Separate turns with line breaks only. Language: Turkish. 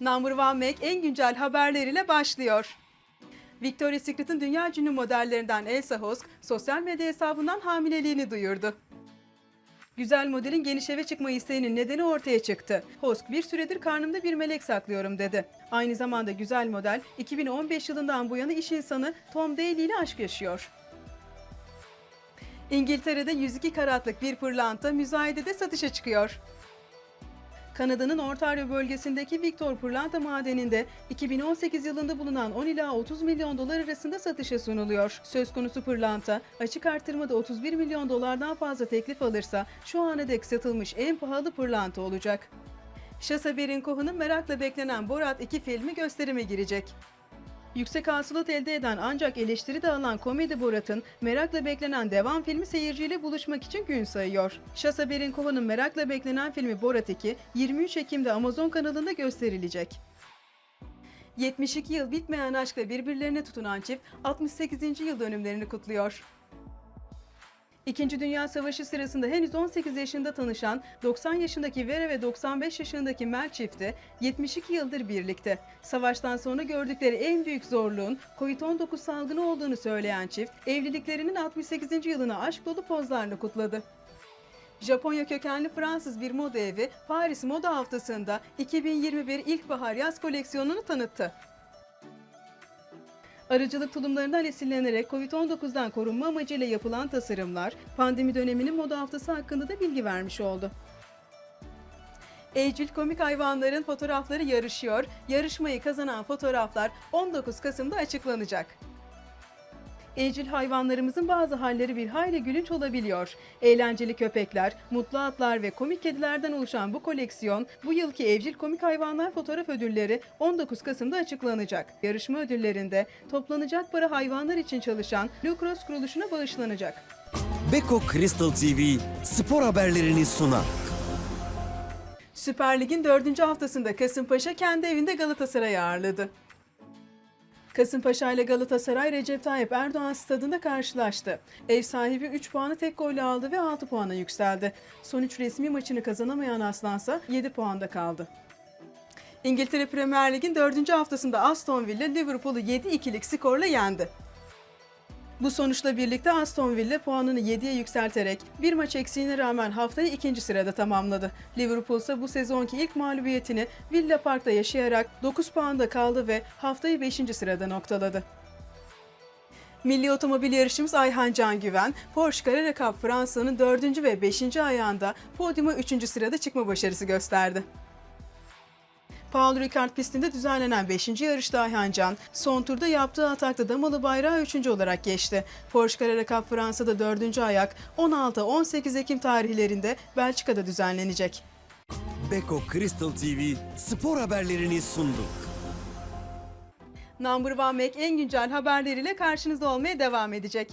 Number One Mac en güncel haberleriyle başlıyor. Victoria's Secret'ın dünya ünlü modellerinden Elsa Hosk, sosyal medya hesabından hamileliğini duyurdu. Güzel modelin geniş eve çıkma isteğinin nedeni ortaya çıktı. Hosk bir süredir karnımda bir melek saklıyorum dedi. Aynı zamanda güzel model 2015 yılından bu yana iş insanı Tom Daly ile aşk yaşıyor. İngiltere'de 102 karatlık bir pırlanta müzayedede satışa çıkıyor. Kanada'nın Ontario bölgesindeki Victor Pırlanta madeninde 2018 yılında bulunan 10 ila 30 milyon dolar arasında satışa sunuluyor. Söz konusu pırlanta açık artırmada 31 milyon dolardan fazla teklif alırsa şu ana dek satılmış en pahalı pırlanta olacak. Şasa Berin Cohen'ın merakla beklenen Borat 2 filmi gösterime girecek. Yüksek hasılat elde eden ancak eleştiri de alan komedi Borat'ın merakla beklenen devam filmi seyirciyle buluşmak için gün sayıyor. Şasa Berin Cohen'ın merakla beklenen filmi Borat 2, 23 Ekim'de Amazon kanalında gösterilecek. 72 yıl bitmeyen aşkla birbirlerine tutunan çift 68. yıl dönümlerini kutluyor. İkinci Dünya Savaşı sırasında henüz 18 yaşında tanışan 90 yaşındaki Vera ve 95 yaşındaki Mel çifti 72 yıldır birlikte. Savaştan sonra gördükleri en büyük zorluğun Covid-19 salgını olduğunu söyleyen çift, evliliklerinin 68. yılını aşk dolu pozlarla kutladı. Japonya kökenli Fransız bir moda evi Paris Moda Haftası'nda 2021 ilkbahar yaz koleksiyonunu tanıttı. Arıcılık tulumlarından esinlenerek COVID-19'dan korunma amacıyla yapılan tasarımlar, pandemi döneminin moda haftası hakkında da bilgi vermiş oldu. Evcil komik hayvanların fotoğrafları yarışıyor. Yarışmayı kazanan fotoğraflar 19 Kasım'da açıklanacak. Evcil hayvanlarımızın bazı halleri bir hayli gülünç olabiliyor. Eğlenceli köpekler, mutlu atlar ve komik kedilerden oluşan bu koleksiyon, bu yılki evcil komik hayvanlar fotoğraf ödülleri 19 Kasım'da açıklanacak. Yarışma ödüllerinde toplanacak para hayvanlar için çalışan Blue Cross kuruluşuna bağışlanacak.
Beko Crystal TV spor haberlerini sunar.
Süper Lig'in 4. haftasında Kasımpaşa kendi evinde Galatasaray'ı ağırladı. Kasımpaşa ile Galatasaray Recep Tayyip Erdoğan stadında karşılaştı. Ev sahibi 3 puanı tek golle aldı ve 6 puana yükseldi. Son 3 resmi maçını kazanamayan Aslansa 7 puanda kaldı. İngiltere Premier Lig'in 4. haftasında Aston Villa Liverpool'u 7-2'lik skorla yendi. Bu sonuçla birlikte Aston Villa puanını 7'ye yükselterek bir maç eksiğine rağmen haftayı ikinci sırada tamamladı. Liverpool ise bu sezonki ilk mağlubiyetini Villa Park'ta yaşayarak 9 puanda kaldı ve haftayı 5. sırada noktaladı. Milli otomobil yarışımız Ayhan Can Güven, Porsche Carrera Cup Fransa'nın 4. ve 5. ayağında podyuma 3. sırada çıkma başarısı gösterdi. Paul Ricard pistinde düzenlenen 5. yarışta Ayhan Can, son turda yaptığı atakta damalı bayrağı 3. olarak geçti. Porsche Carrera Cup Fransa'da 4. ayak 16-18 Ekim tarihlerinde Belçika'da düzenlenecek.
Beko Crystal TV spor haberlerini sundu.
Number One Mac en güncel haberleriyle karşınızda olmaya devam edecek.